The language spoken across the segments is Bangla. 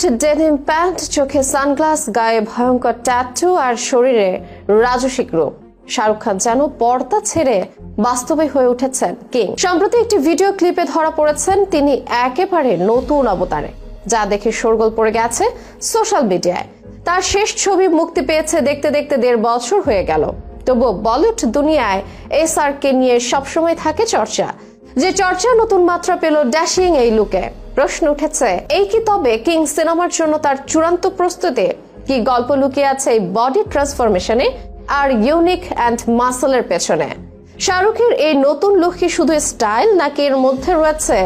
ডেনিম প্যান্ট চোখে সানগ্লাস গায়ে ভয়ঙ্কর ট্যাটু আর শরীরে রাজসিক রূপ। শাহরুখ খান যেন পর্দা ছেড়ে বাস্তবে হয়ে উঠেছেন কিং। সম্প্রতি একটি ভিডিও ক্লিপে ধরা পড়েছেন তিনি একেবারে নতুন অবতারে, যা দেখে শোরগোল পড়ে গেছে সোশ্যাল মিডিয়ায় তার শেষ ছবি মুক্তি পেয়েছে দেখতে দেখতে দেড় বছর হয়ে গেল। তবুও বলিউড দুনিয়ায় এস আর কে নিয়ে সবসময় থাকে চর্চা, যে চর্চা নতুন মাত্রা পেল ড্যাশিং এই লুকে প্রশ্ন উঠেছে, এই কি তবে কিং সিনেমার জন্য তার চূড়ান্ত প্রস্তুতি? কি গল্প লুকিয়ে আছে বডি ট্রান্সফরমেশনে আর ইউনিক অ্যান্ড মাসলের পেছনে? শাহরুখের এই নতুন লুক কি শুধু স্টাইল নাকি এর মধ্যে রয়েছে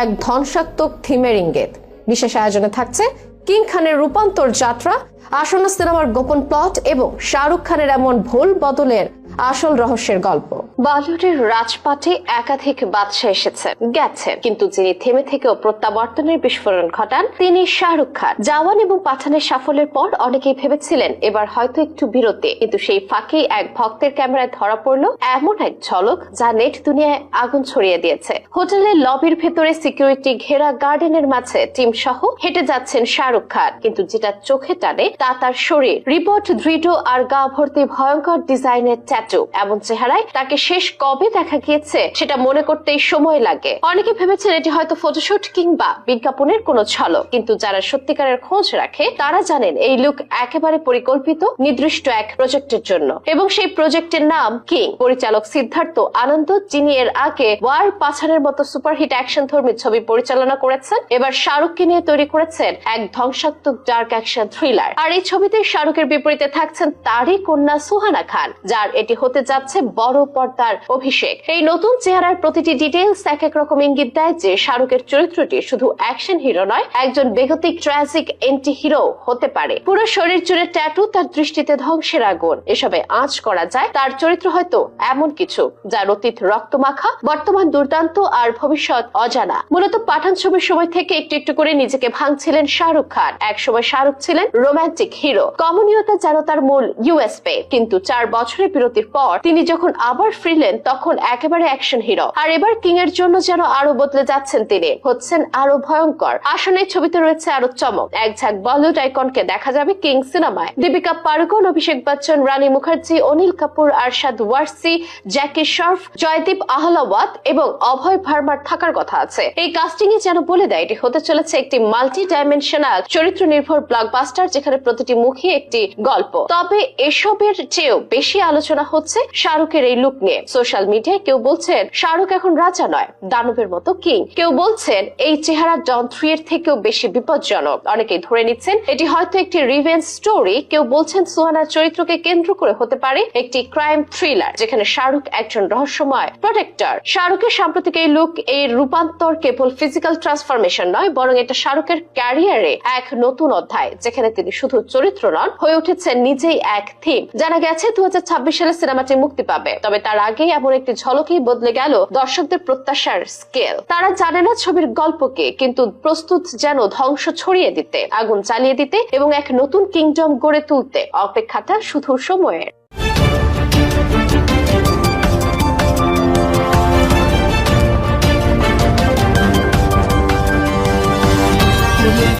এক ধ্বংসাত্মক থিমের ইঙ্গিত? বিশেষ আয়োজনে থাকছে কিং খানের রূপান্তর যাত্রা, আসন্ন সিনেমার গোপন প্লট এবং শাহরুখ খানের এমন ভুল বদলের আসল রহস্যের গল্প। বলিউডের রাজপাটে একাধিক বাদশা এসেছে, গেছে। কিন্তু যিনি থেমে থেকেও প্রত্যাবর্তনের বিস্ফোরণ ঘটান, তিনি শাহরুখ খান। জওয়ান এবং পাঠানের সাফল্যের পর অনেকেই ভেবেছিলেন, এবার হয়তো একটু বিরতি। কিন্তু সেই ফাঁকেই এক ভক্তের ক্যামেরায় ধরা পড়ল এমন এক ঝলক, যা নেট দুনিয়ায় আগুন ছড়িয়ে দিয়েছে। হোটেলের লবির ভেতরে সিকিউরিটি ঘেরা গার্ডেনের মাঝে টিম সহ হেঁটে যাচ্ছেন শাহরুখ খান। কিন্তু যেটা চোখে টানে, তা তার শরীর। রিপোর্ট দৃঢ় আর গা ভর্তি ভয়ঙ্কর ডিজাইনের ট্যাটু। এমন চেহারায় তাকে শেষ কবে দেখা গিয়েছে সেটা মনে করতেই সময় লাগে। অনেকে ভেবেছেন এটি হয়তো ফটোশুট কিংবা বিজ্ঞাপনের কোনো ঝলক। কিন্তু যারা সত্যিকারের খোঁজ রাখে, তারা জানেন এই লুক একেবারে পরিকল্পিত, নির্দিষ্ট এক প্রজেক্টের জন্য। এবং সেই প্রজেক্টের নাম কিং? পরিচালক সিদ্ধার্থ আনন্দ, যিনি এর আগে ওয়ার পাছানের মতো সুপারহিট অ্যাকশন ধর্মী ছবি পরিচালনা করেছেন, এবার শাহরুখকে নিয়ে তৈরি করেছেন এক ধ্বংসাত্মক ডার্ক অ্যাকশন থ্রিলার আর এই ছবিতে শাহরুখের বিপরীতে থাকছেন তারই কন্যা সুহানা খান, যার এটি হতে যাচ্ছে বড় পর্দার অভিষেক। এই নতুন চেহারার প্রতিটি ডিটেলস এক এক রকম ইঙ্গিত দেয় যে শাহরুখের চরিত্রটি শুধু অ্যাকশন হিরো নয়, একজন বেগতিক ট্র্যাজিক এন্টি হিরো হতে পারে। পুরো শরীর জুড়ে ট্যাটু তার দৃষ্টিতে ধ্বংসের আগুন। এসবে আঁচ করা যায়। তার চরিত্র হয়তো এমন কিছু, যার অতীত রক্তমাখা, বর্তমান দুর্দান্ত আর ভবিষ্যৎ অজানা। মূলত পাঠান ছবির সময় থেকে একটু একটু করে নিজেকে ভাঙছিলেন শাহরুখ খান। এক সময় শাহরুখ ছিলেন রোমান্টিক হিরো কমনীয়তা যেন তার মূল ইউএসপি কিন্তু চার বছরের বিরতির পর তিনি যখন আবার ফিরলেন তখন একেবারে অ্যাকশন হিরো আর এবার কিং এর জন্য যেন আরও বদলে যাচ্ছেন তিনি। হচ্ছেন আরও ভয়ঙ্কর। আসলে ছবিতে রয়েছে আরও চমক। এক ঝাঁক বলিউড আইকনকে দেখা যাবে কিং সিনেমায় দীপিকা পাড়ুকোন, অভিষেক বচ্চন, রানী মুখার্জি, অনিল কাপুর, আরশাদ ওয়ারসি, জ্যাকি শরফ, জয়দীপ আহলাওয়াত এবং অভয় ভার্মার থাকার কথা আছে। এই কাস্টিং এ যেন বলে দেয়, এটি হতে চলেছে একটি মাল্টি ডাইমেনশনাল চরিত্র নির্ভর ব্লকবাস্টার যেখানে প্রতিটি মুখী একটি গল্প। তবে এসবের চেয়েও বেশি আলোচনা হচ্ছে শাহরুখের এই লুক নিয়ে। সোশ্যাল মিডিয়ায় কেউ বলছেন, শাহরুখ এখন রাজা নয়, দানবের মতো কিং। কেউ বলছেন, এই চেহারা জন এর থেকেও বেশি বিপজ্জনক। অনেকেই ধরে নিচ্ছেন, এটি হয়তো একটি রিভেঞ্জ স্টোরি কেউ বলছেন, সুহানার চরিত্রকে কেন্দ্র করে হতে পারে একটি ক্রাইম থ্রিলার যেখানে শাহরুখ একজন রহস্যময় প্রোটেক্টর শাহরুখের সাম্প্রতিক এই লুক এই রূপান্তর কেবল ফিজিক্যাল ট্রান্সফরমেশন নয়, বরং এটা শাহরুখের ক্যারিয়ারে এক নতুন অধ্যায়, যেখানে তিনি শুধু চরিত্র নন, হয়ে উঠেছেন নিজেই এক থিম জানা গেছে দু হাজার ছাব্বিশ সালে সিনেমাটি মুক্তি পাবে। তবে তার আগেই এমন একটি ঝলকেই বদলে গেল দর্শকদের প্রত্যাশার স্কেল তারা জানে না ছবির গল্পকে, কিন্তু প্রস্তুত যেন ধ্বংস ছড়িয়ে দিতে, আগুন চালিয়ে দিতে এবং এক নতুন কিংডম গড়ে তুলতে। অপেক্ষাটা শুধু সময়ের।